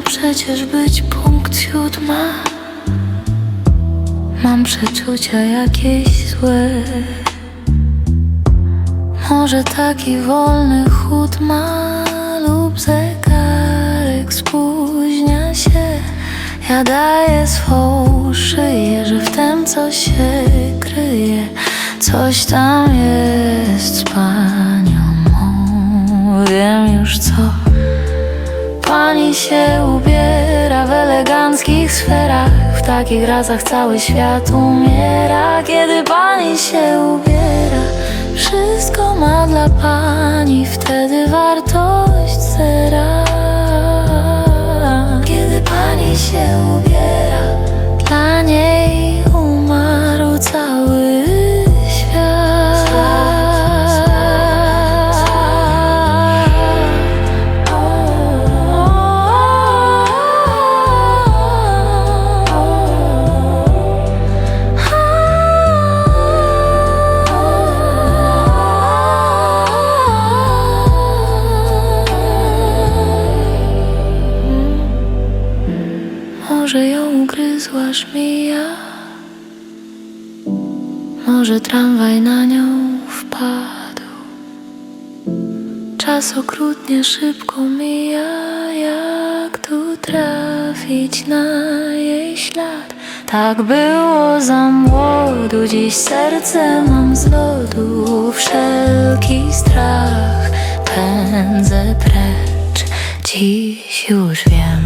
przecież być punkt siódma. Mam przeczucia jakieś złe. Może taki wolny chód ma lub zegarek spóźnia się. Ja daję swą szyję, że w tym coś się kryje Coś tam jest z Pani się ubiera w eleganckich sferach. W takich razach cały świat umiera. Kiedy pani się ubiera Wszystko ma dla pani Wtedy wartość zera Kiedy pani się ubiera Może ją ugryzła żmija Może tramwaj na nią wpadł? Czas okrutnie szybko mija Jak tu trafić na jej ślad? Tak było za młodu Dziś serce mam z lodu Wszelki strach pędzę precz. Dziś już wiem